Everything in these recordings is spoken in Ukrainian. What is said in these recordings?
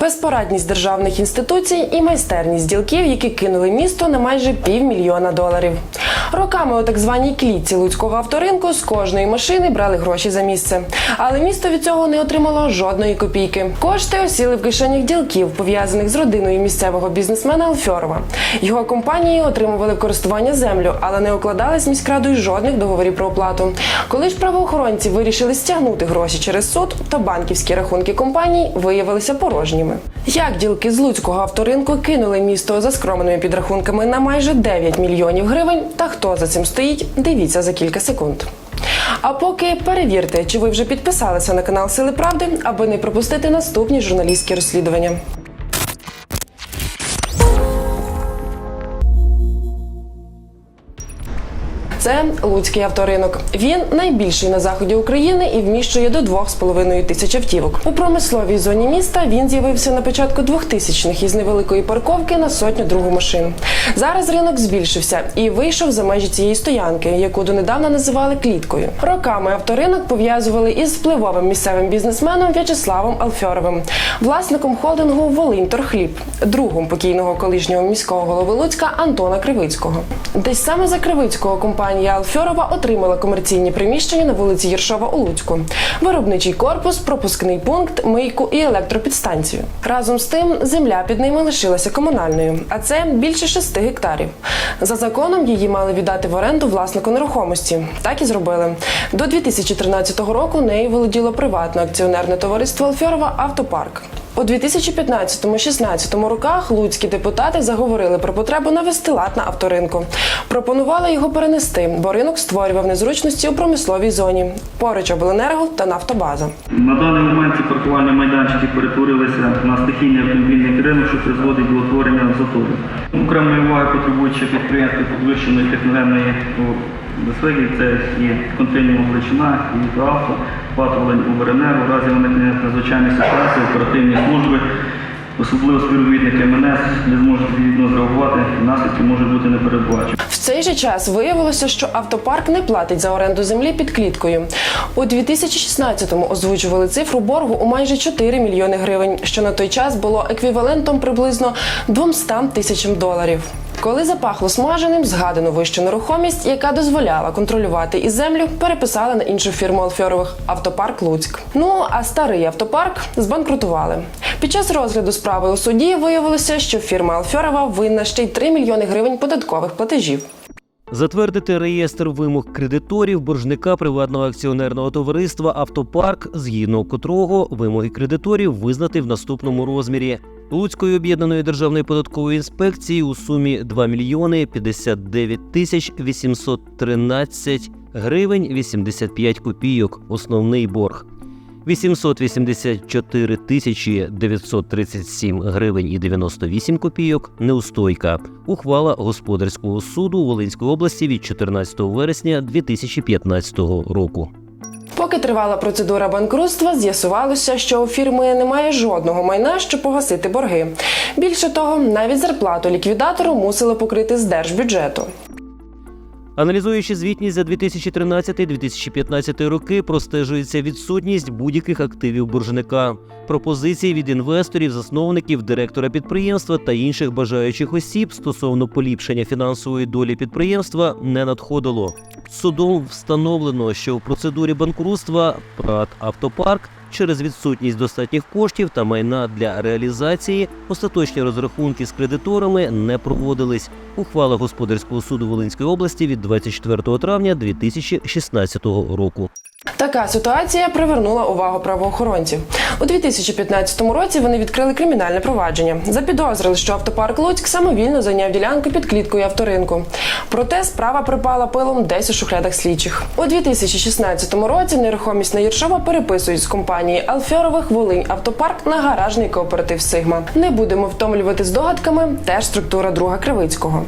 Безпорадність державних інституцій і майстерність ділків, які кинули місто на майже півмільйона доларів. Роками у так званій клітці луцького авторинку з кожної машини брали гроші за місце. Але місто від цього не отримало жодної копійки. Кошти осіли в кишенях ділків, пов'язаних з родиною місцевого бізнесмена Алфьорова. Його компанії отримували в користування землю, але не укладали з міськрадою жодних договорів про оплату. Коли ж правоохоронці вирішили стягнути гроші через суд, то банківські рахунки компаній виявилися порожніми. Як ділки з луцького авторинку кинули місто за скромними підрахунками на майже 9 мільйонів гривень, та хто за цим стоїть, дивіться за кілька секунд. А поки перевірте, чи ви вже підписалися на канал Сили Правди, аби не пропустити наступні журналістські розслідування. Це Луцький авторинок. Він найбільший на заході України і вміщує до 2,5 тисяч автівок. У промисловій зоні міста він з'явився на початку 2000-х із невеликої парковки на сотню другу машин. Зараз ринок збільшився і вийшов за межі цієї стоянки, яку донедавна називали кліткою. Роками авторинок пов'язували із впливовим місцевим бізнесменом В'ячеславом Алфьоровим, власником холдингу Волиньторхліб, другом покійного колишнього міського голови Луцька Антона Кривицького. Десь саме за Кривицького компанія Алфьорова отримала комерційні приміщення на вулиці Єршова у Луцьку, виробничий корпус, пропускний пункт, мийку і електропідстанцію. Разом з тим, земля під ними лишилася комунальною, а це більше 6 гектарів. За законом її мали віддати в оренду власнику нерухомості. Так і зробили. До 2013 року нею володіло приватне акціонерне товариство Алфьорова Автопарк. У 2015-16 роках луцькі депутати заговорили про потребу навести лад на авторинку. Пропонували його перенести, бо ринок створював незручності у промисловій зоні. Поруч обленерго та нафтобаза. На даний момент ці паркувальні майданчики перетворилися на стихійний автомобільний ринок, що призводить до утворення затору. Окремої уваги потребують ще підприємства підвищеної техногенної безпеки. Це і континуум величина, і авто, патрулень УВРНР. У разі виникнення надзвичайної ситуації оперативні служби, особливо співробітники МНС, не зможуть відповідно зреагувати, наслідки можуть бути непередбачені. В цей же час виявилося, що автопарк не платить за оренду землі під кліткою. У 2016-му озвучували цифру боргу у майже 4 мільйони гривень, що на той час було еквівалентом приблизно 200 тисячам доларів. Коли запахло смаженим, згадану вищу нерухомість, яка дозволяла контролювати і землю, переписали на іншу фірму Алфьорових автопарк Луцьк. Ну а старий автопарк збанкрутували. Під час розгляду справи у суді виявилося, що фірма Алфьорова винна ще й 3 мільйони гривень податкових платежів. Затвердити реєстр вимог кредиторів боржника приватного акціонерного товариства Автопарк, згідно котрого вимоги кредиторів визнати в наступному розмірі. Луцької об'єднаної державної податкової інспекції у сумі 2 мільйони 59 тисяч 813 гривень 85 копійок. Основний борг. 884 тисячі 937 гривень і 98 копійок неустойка. Ухвала господарського суду Волинської області від 14 вересня 2015 року. Поки тривала процедура банкрутства, з'ясувалося, що у фірми немає жодного майна, щоб погасити борги. Більше того, навіть зарплату ліквідатору мусили покрити з держбюджету. Аналізуючи звітність за 2013-2015 роки, простежується відсутність будь-яких активів боржника, пропозицій від інвесторів, засновників, директора підприємства та інших бажаючих осіб стосовно поліпшення фінансової долі підприємства не надходило. Судом встановлено, що в процедурі банкрутства ПРАТ Автопарк через відсутність достатніх коштів та майна для реалізації остаточні розрахунки з кредиторами не проводились. Ухвала господарського суду Волинської області від 24 травня 2016 року. Така ситуація привернула увагу правоохоронців. У 2015 році вони відкрили кримінальне провадження. Запідозрили, що автопарк Луцьк самовільно зайняв ділянку під кліткою авторинку. Проте справа припала пилом десь у шухлядах слідчих. У 2016 році нерухомість на Єршова переписують з компанії Алфьорових Волинь Автопарк на гаражний кооператив Сигма. Не будемо втомлювати здогадками. Теж структура друга Кривицького.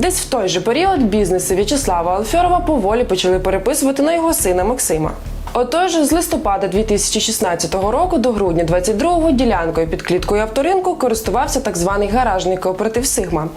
Десь в той же період бізнеси В'ячеслава Алфьорова поволі почали переписувати на його сина Максима. Отож, з листопада 2016 року до грудня 22-го ділянкою під кліткою авторинку користувався так званий гаражний кооператив Сигма.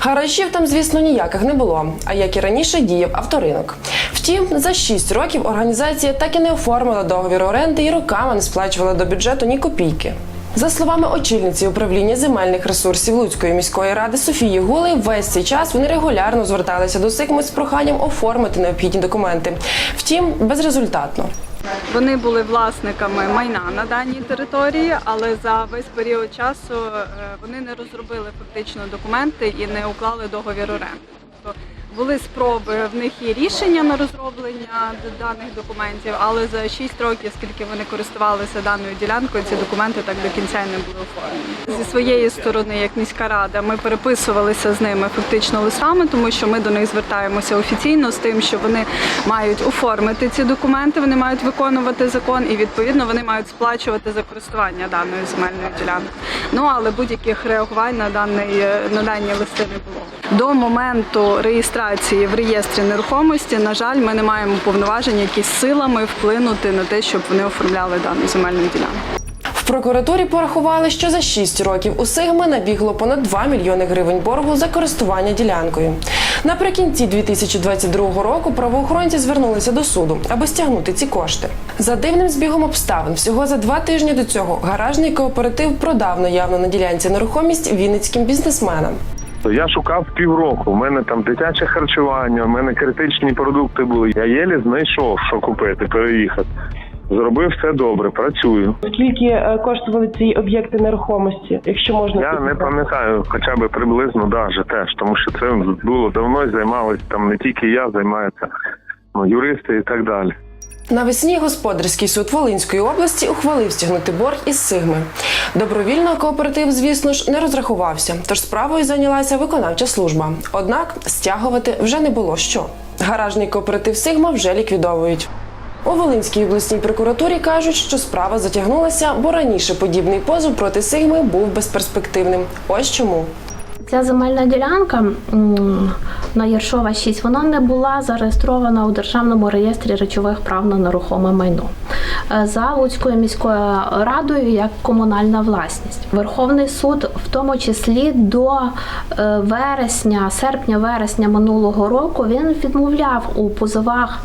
Гаражів там, звісно, ніяких не було, а як і раніше діяв авторинок. Втім, за 6 років організація так і не оформила договір оренди і роками не сплачувала до бюджету ні копійки. За словами очільниці управління земельних ресурсів Луцької міської ради Софії Гули, весь цей час вони регулярно зверталися до Сигми з проханням оформити необхідні документи. Втім, безрезультатно. Вони були власниками майна на даній території, але за весь період часу е, вони не розробили фактично документи і не уклали договір оренди. Тобто були спроби, в них є рішення на розроблення даних документів, але за 6 років, скільки вони користувалися даною ділянкою, ці документи так до кінця не були оформлені. Зі своєї сторони, як міська рада, ми переписувалися з ними фактично листами, тому що ми до них звертаємося офіційно з тим, що вони мають оформити ці документи, вони мають виконувати закон, і відповідно вони мають сплачувати за користування даною земельною ділянкою. Ну але будь-яких реагувань на даний на дані листи не було. До моменту реєстрації в реєстрі нерухомості, на жаль, ми не маємо повноважень якісь силами вплинути на те, щоб вони оформляли дану земельну ділянку. В прокуратурі порахували, що за 6 років у Сигми набігло понад 2 мільйони гривень боргу за користування ділянкою. Наприкінці 2022 року правоохоронці звернулися до суду, аби стягнути ці кошти. За дивним збігом обставин, всього за два тижні до цього гаражний кооператив продав наявну на ділянці нерухомість вінницьким бізнесменам. Я шукав півроку. У мене там дитяче харчування, у мене критичні продукти були. Я єлі знайшов, що купити, переїхати. Зробив все добре, працюю. Скільки е, коштували ці об'єкти нерухомості, якщо можна Я не пам'ятаю, хоча б приблизно даже теж, тому що це було давно займалися там не тільки я, займаються ну, юристи і так далі. Навесні господарський суд Волинської області ухвалив стягнути борг із Сигми. Добровільно кооператив, звісно ж, не розрахувався, тож справою зайнялася виконавча служба. Однак стягувати вже не було що. Гаражний кооператив Сигма вже ліквідовують. У Волинській обласній прокуратурі кажуть, що справа затягнулася, бо раніше подібний позов проти Сигми був безперспективним. Ось чому. Ця земельна ділянка на Єршова 6, вона не була зареєстрована у Державному реєстрі речових прав на нерухоме майно е, за Луцькою міською радою як комунальна власність. Верховний суд, в тому числі до е, вересня, серпня-вересня минулого року, він відмовляв у позовах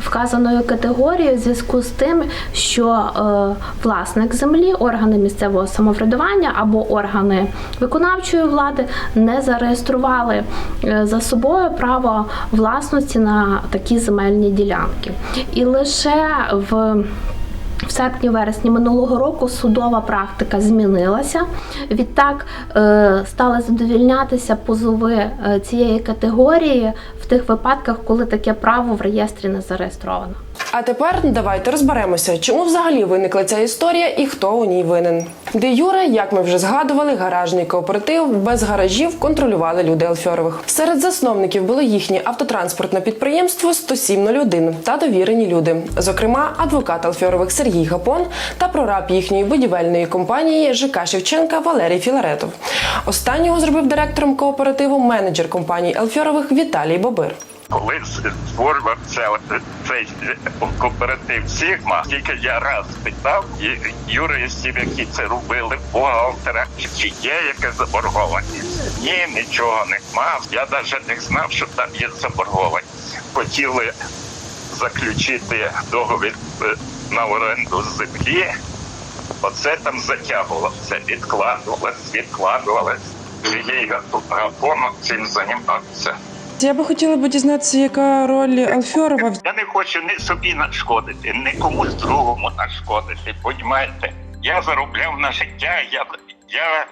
вказаної категорії в зв'язку з тим, що е, власник землі, органи місцевого самоврядування або органи виконавчої влади не зареєстрували за собою право власності на такі земельні ділянки. І лише в серпні-вересні минулого року судова практика змінилася. Відтак е, стали задовільнятися позови е, цієї категорії в тих випадках, коли таке право в реєстрі не зареєстровано. А тепер давайте розберемося, чому взагалі виникла ця історія і хто у ній винен. Де Юре, як ми вже згадували, гаражний кооператив без гаражів контролювали люди Алфьорових. Серед засновників було їхнє автотранспортне підприємство 10701 та довірені люди, зокрема, адвокат Алфьорових Сергій Гапон та прораб їхньої будівельної компанії ЖК Шевченка Валерій Філаретов. Останнього зробив директором кооперативу менеджер компанії Алфьорових Віталій Бобир. Коли створювався цей кооператив Сігма, тільки я раз питав юристів, які це робили, бухгалтера, чи є якась заборгованість. Ні, нічого не мав. Я навіть не знав, що там є заборгованість. Хотіли заключити договір е, на оренду землі. Оце там затягувалося, відкладувалось, відкладувалось. Сергій Гапонов цим займався. Я би хотіла б дізнатися, яка роль Алфьорова. Я не хочу ні собі нашкодити, ні комусь другому нашкодити. Понімаєте? Я заробляв на життя, я, я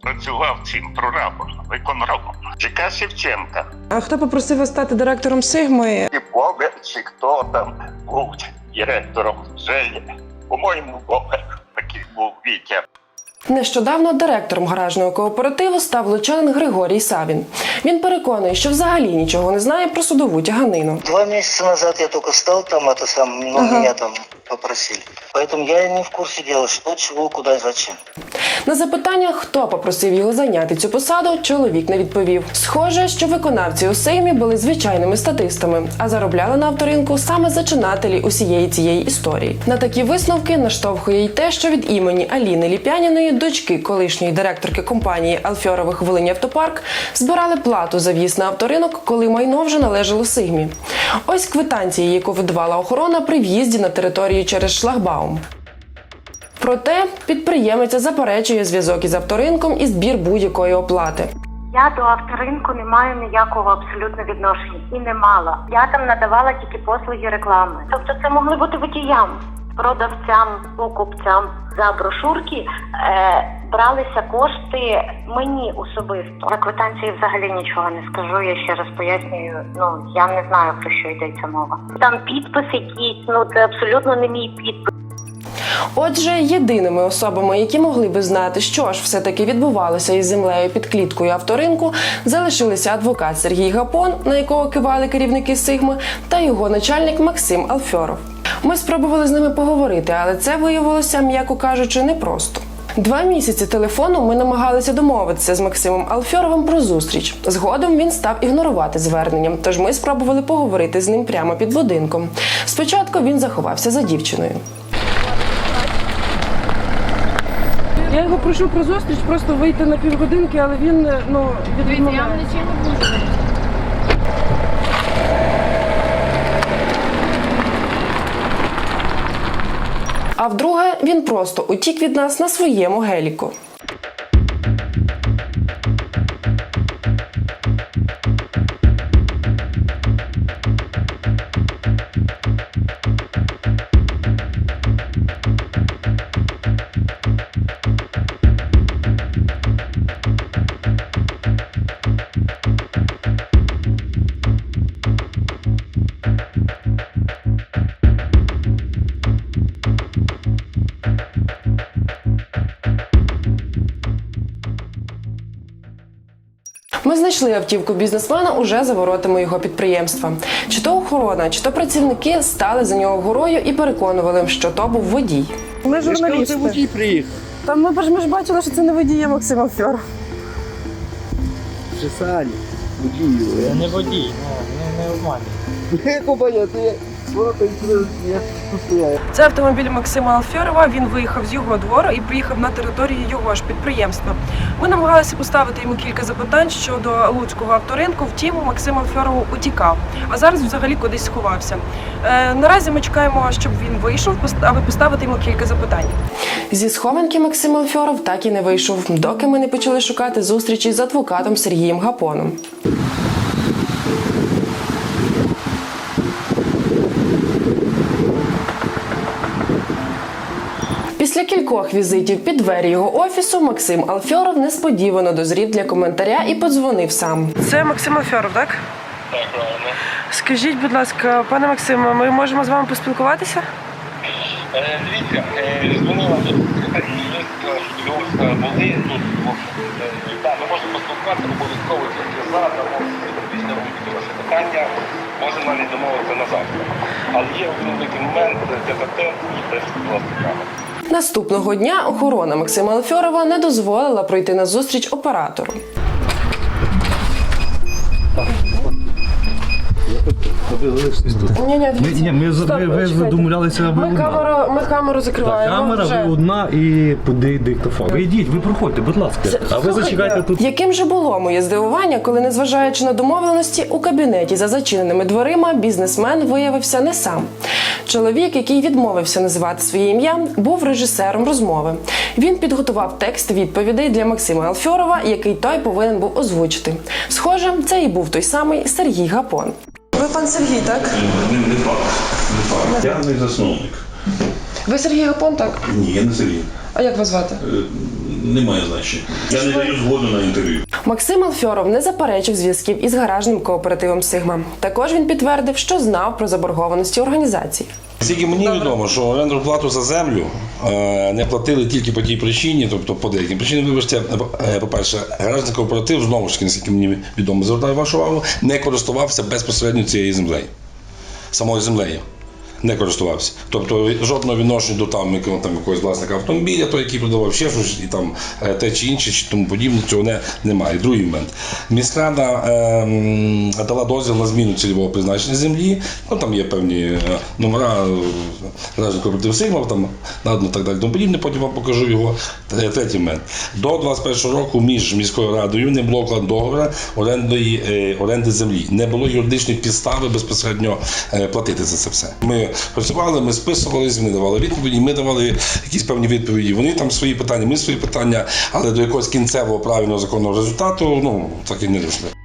працював цим прорабом, виконробом. ЖК Шевченка. А хто попросив вас стати директором Сигми? І Бобер, чи хто там був директором вже є. По-моєму, Бобер такий був Вітя. Нещодавно директором гаражного кооперативу став лучанин Григорій Савін. Він переконує, що взагалі нічого не знає про судову тяганину. Два місяці назад я тільки став там, это сам, ну, Ага. мене там попросили. Поэтому я не в курсе дела, что, чего, куда и зачем. На запитання, хто попросив його зайняти цю посаду, чоловік не відповів. Схоже, що виконавці у Сеймі були звичайними статистами, а заробляли на авторинку саме зачинателі усієї цієї історії. На такі висновки наштовхує й те, що від імені Аліни Ліпяніної, дочки колишньої директорки компанії Алфьорових Волині Автопарк, збирали плату за в'їзд на авторинок, коли майно вже належало Сигмі. Ось квитанції, яку видавала охорона при в'їзді на територію через шлагбаум. Проте підприємиця заперечує зв'язок із авторинком і збір будь-якої оплати. Я до авторинку не маю ніякого абсолютно відношення і не мала. Я там надавала тільки послуги реклами. Тобто це могли бути водіям, продавцям, покупцям за брошурки. Е, бралися кошти мені особисто. За квитанції взагалі нічого не скажу. Я ще раз пояснюю. Ну я не знаю про що йдеться мова. Там підпис якийсь, ну це абсолютно не мій підпис. Отже, єдиними особами, які могли би знати, що ж все-таки відбувалося із землею під кліткою авторинку, залишилися адвокат Сергій Гапон, на якого кивали керівники Сигми, та його начальник Максим Алфьоров. Ми спробували з ними поговорити, але це виявилося, м'яко кажучи, непросто. Два місяці телефону ми намагалися домовитися з Максимом Алфьоровим про зустріч. Згодом він став ігнорувати звернення, тож ми спробували поговорити з ним прямо під будинком. Спочатку він заховався за дівчиною. Я його прошу про зустріч, просто вийти на півгодинки, але він ну відмовляє. А вдруге, він просто утік від нас на своєму геліку. Знайшли автівку бізнесмена уже за воротами його підприємства. Чи то охорона, чи то працівники стали за нього горою і переконували, що то був водій. Ми журналісти. водій приїхав. Та ми, ж- ми ж бачили, що це не водій, а Максим Алфьоров. Вже Сані. Водій. Я не водій, ну, не, не обманюй. Як? Слухай, я тут стояю. Це автомобіль Максима Алфьорова. Він виїхав з його двору і приїхав на територію його ж підприємства. Ми намагалися поставити йому кілька запитань щодо луцького авторинку. Втім, Максим Алфьоров утікав, а зараз взагалі кудись сховався. Е, наразі ми чекаємо, щоб він вийшов, аби поставити йому кілька запитань. Зі схованки Максим Алфьоров так і не вийшов, доки ми не почали шукати зустрічі з адвокатом Сергієм Гапоном. Після кількох візитів під двері його офісу Максим Алфьоров несподівано дозрів для коментаря і подзвонив сам. Це Максим Алфьоров, так? Так, правильно. Скажіть, будь ласка, пане Максиме, ми можемо з вами поспілкуватися? Е, дивіться, е, дзвонила тут що були тут. е, Так, ми можемо поспілкуватися обов'язково тільки за, тому після будь ваше питання, можемо навіть домовитися на завтра. Але є один великий момент, де за те і будь ласка, камера. Наступного дня охорона Максима Алфьорова не дозволила пройти на зустріч оператору. Ні, ні. Ні, ми, Стоп, ви, ви чекайте. ви Ми одна. камеру, ми камеру закриваємо. Камера, вже. ви одна і поди диктофон. Ви йдіть, ви проходьте, будь ласка. А ви слухайте. зачекайте тут. Яким же було моє здивування, коли, незважаючи на домовленості, у кабінеті за зачиненими дверима бізнесмен виявився не сам. Чоловік, який відмовився називати своє ім'я, був режисером розмови. Він підготував текст відповідей для Максима Алфьорова, який той повинен був озвучити. Схоже, це і був той самий Сергій Гапон. Пан Сергій, так? Не, не факт. Не факт. Я не засновник. Ви Сергій Гапон, так? Ні, я не Сергій. А як вас звати? Е, Немає значення. Я не даю згоду на інтерв'ю. Максим Алфьоров не заперечив зв'язків із гаражним кооперативом Сигма. Також він підтвердив, що знав про заборгованості організації. Скільки мені відомо, що оренду плату за землю е, не платили тільки по тій причині, тобто по деяким причинам, вибачте, е, по-перше, гаражний кооператив, знову ж таки, наскільки мені відомо, звертаю вашу увагу, не користувався безпосередньо цією землею, самою землею. Не користувався. Тобто жодного відношення до там, там якогось власника автомобіля, той, який продавав ще щось, і там е, те чи інше, чи тому подібне, цього не, немає. Другий момент. Міськрада е, дала дозвіл на зміну цільового призначення землі. Ну там є певні е, номера, навіть кооператив Сигма, там надано так далі, тому подібне, потім вам покажу його. Третій момент. До 21 року між міською радою не було укладено договору орендної, е, оренди землі. Не було юридичної підстави безпосередньо е, платити за це все. Ми працювали, ми списувалися, вони давали відповіді, ми давали якісь певні відповіді. Вони там свої питання, ми свої питання, але до якогось кінцевого правильного законного результату ну так і не дійшли.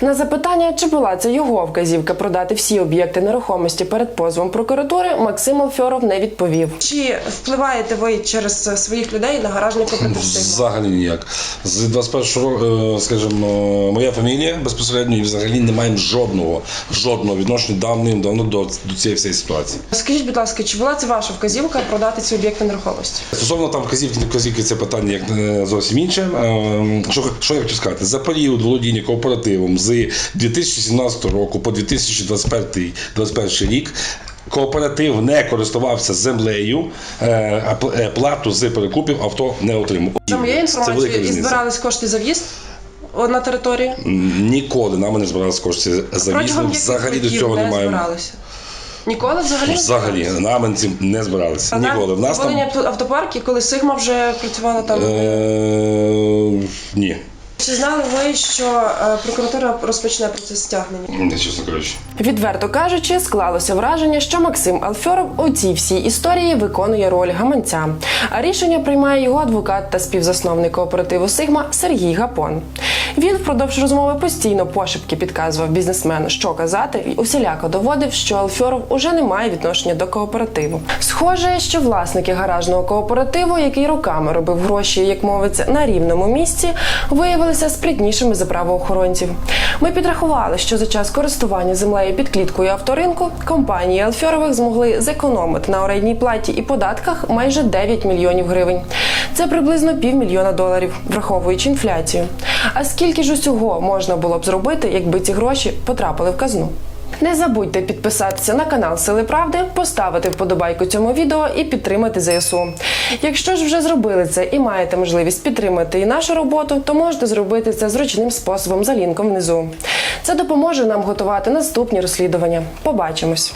На запитання, чи була це його вказівка продати всі об'єкти нерухомості перед позовом прокуратури, Максим Алфьоров не відповів. Чи впливаєте ви через своїх людей на гаражний кооператив Взагалі ніяк. З 21 року, е, скажімо, моя фамілія безпосередньо і взагалі не маємо жодного, жодного відношення давним давно до, до цієї всієї ситуації. Скажіть, будь ласка, чи була це ваша вказівка продати ці об'єкти нерухомості? Стосовно там вказівки, не вказівки, це питання як е, зовсім інше. Е, Що, що я хочу сказати? За період володіння кооперативом з 2017 року по 2021 рік. Кооператив не користувався землею, е, а е, плату з перекупів авто не отримав. Там є інформація, і збирались кошти за в'їзд на територію? Ніколи нами не збиралися кошти за яких Взагалі до цього не маємо. збиралися? Ніколи взагалі? Взагалі нами цим не збиралися. А Ніколи. В нас там Волині автопарки, коли Сигма вже працювала там. е, ні. Чи знали ви, що е, прокуратура розпочне процес стягнення? Не чесно кажучи. Відверто кажучи, склалося враження, що Максим Алфьоров у цій всій історії виконує роль гаманця. А рішення приймає його адвокат та співзасновник кооперативу Сигма Сергій Гапон. Він впродовж розмови постійно пошепки підказував бізнесмену, що казати, і усіляко доводив, що Алфьоров уже не має відношення до кооперативу. Схоже, що власники гаражного кооперативу, який роками робив гроші, як мовиться, на рівному місці, виявилися спритнішими за правоохоронців. Ми підрахували, що за час користування землею під кліткою авторинку компанії Алфьорових змогли зекономити на орендній платі і податках майже 9 мільйонів гривень. Це приблизно півмільйона доларів, враховуючи інфляцію. А скільки ж усього можна було б зробити, якби ці гроші потрапили в казну? Не забудьте підписатися на канал Сили Правди, поставити вподобайку цьому відео і підтримати ЗСУ. Якщо ж вже зробили це і маєте можливість підтримати і нашу роботу, то можете зробити це зручним способом за лінком внизу. Це допоможе нам готувати наступні розслідування. Побачимось!